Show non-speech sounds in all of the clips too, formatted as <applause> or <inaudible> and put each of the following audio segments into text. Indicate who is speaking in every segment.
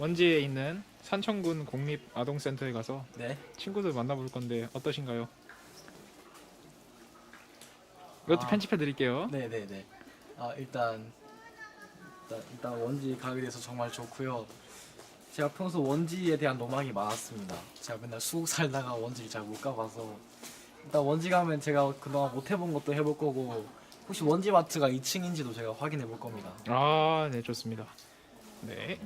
Speaker 1: 원지에 있는 산청군 공립 아동센터에 가서
Speaker 2: 네.
Speaker 1: 친구들 만나볼 건데 어떠신가요? 이것도
Speaker 2: 아.
Speaker 1: 편집해 드릴게요.
Speaker 2: 네네네. 아 일단 일단, 일단 원지 가게 돼서 정말 좋고요. 제가 평소 원지에 대한 로망이 많았습니다. 제가 맨날 수국 살다가 원지를 잘 못 가봐서 일단 원지 가면 제가 그동안 못 해본 것도 해볼 거고 혹시 원지 마트가 2층인지도 제가 확인해 볼 겁니다.
Speaker 1: 아, 네, 좋습니다. 네.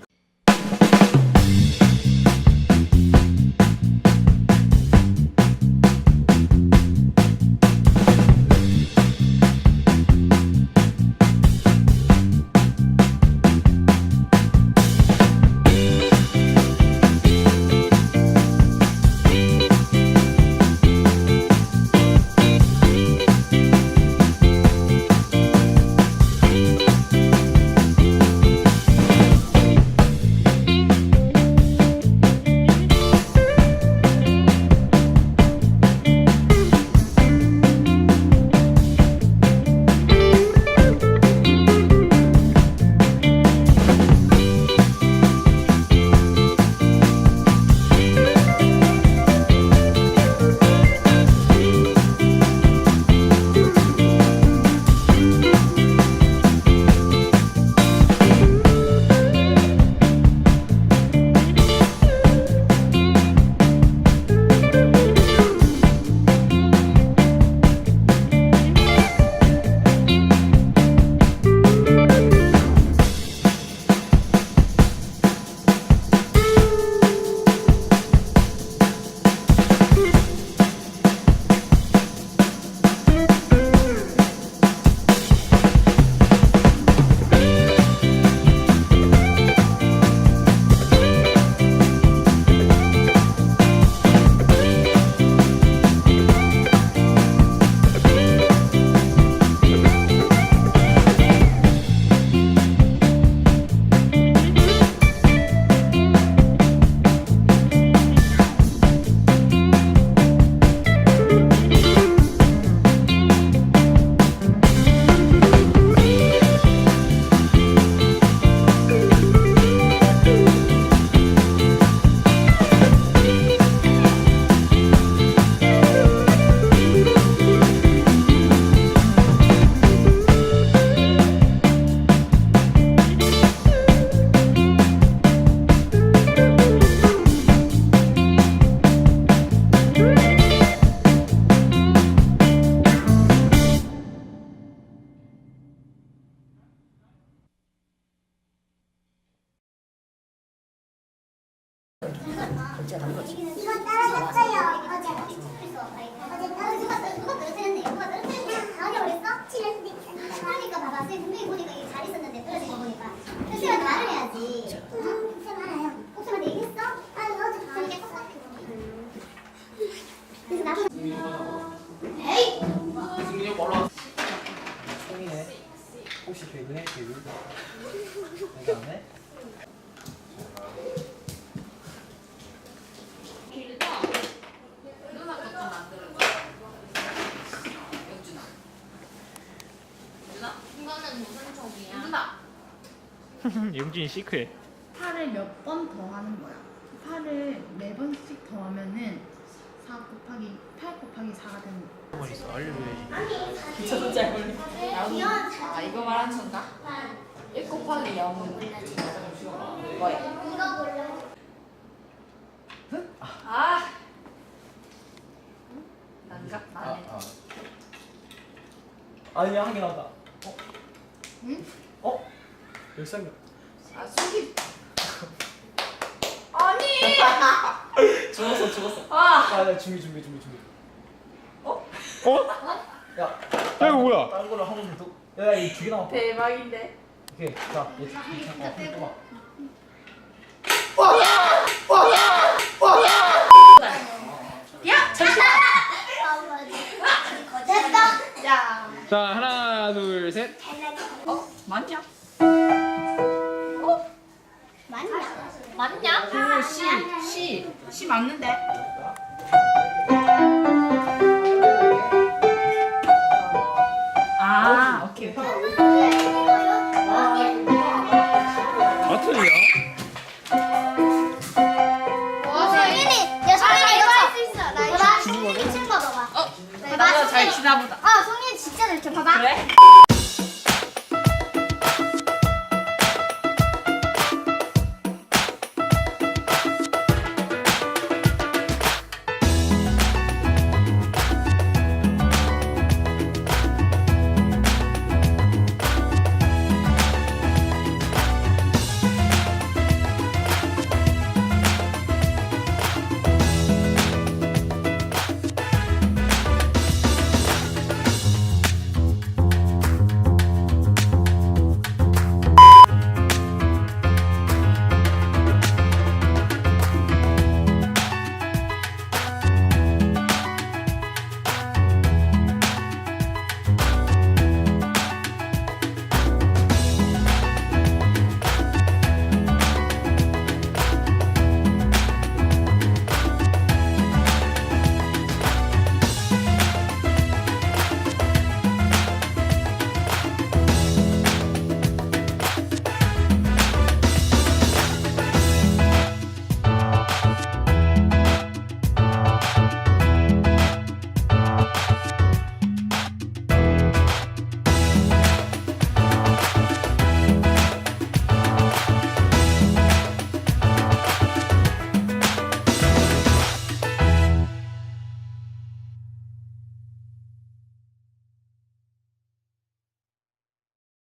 Speaker 3: 이건 따라갔어요. 어제 어제 따라 누가 떨- 누가 떨어뜨렸네. 누가 떨어뜨렸네. 나한테 그랬어? 칠했는데. 그러니까 봐봐. 쌤 분명히 보니까 이게 잘 있었는데 떨어진 거 보니까. 그 쌤한테 말을 해야지. 응, 쌤 알아요. 옥쌤한테 얘기했어? 아니 어제 쌤이 깼었어. 그래서 나도 에이!
Speaker 2: 총이네. 혹시 개그해 개그? 개그 안 해?
Speaker 4: 누나 것도 만들어줘. 영준아. 누나. 이거는 무슨 촉이야? 누나. <laughs>
Speaker 1: 용진이 시크해.
Speaker 5: 팔을 몇 번 더 하는 거야. 팔을 네 번씩 더 하면은 4 곱하기 8 곱하기 4가 되는 거야.
Speaker 1: 가만히 있어. 알려줘야지.
Speaker 4: 저도 잘.
Speaker 3: 귀여운
Speaker 4: 아 이거 말하는 건가? 1 곱하기 0은 뭐야?
Speaker 3: 이거 몰라.
Speaker 4: 아. 난가?
Speaker 2: 아,
Speaker 4: 나네.
Speaker 2: 아. 아니야 한개 나왔다. 어?
Speaker 5: 응?
Speaker 2: 어? 열상
Speaker 4: 아 수기. <laughs> 아니.
Speaker 2: 죽었어 죽었어.
Speaker 4: 아.
Speaker 2: 아, 네, 준비 준비 준비 준비.
Speaker 1: 어?
Speaker 2: 야,
Speaker 1: 야, 이거 뭐야?
Speaker 2: 다른 걸로 한 번만 더. 야, 이두개 남았다.
Speaker 4: 대박인데.
Speaker 2: 오케이, 자, 얘 잠깐 어, 또 봐.
Speaker 3: 됐어.
Speaker 4: 야.
Speaker 1: 자, 하나, 둘, 셋.
Speaker 4: 아닌데.
Speaker 3: 아,
Speaker 4: 오케이. 아, 틀려? 어, 바다가 잘 지나보다. 어, 송이
Speaker 1: 진짜
Speaker 3: 이렇게 봐봐.
Speaker 4: 그래?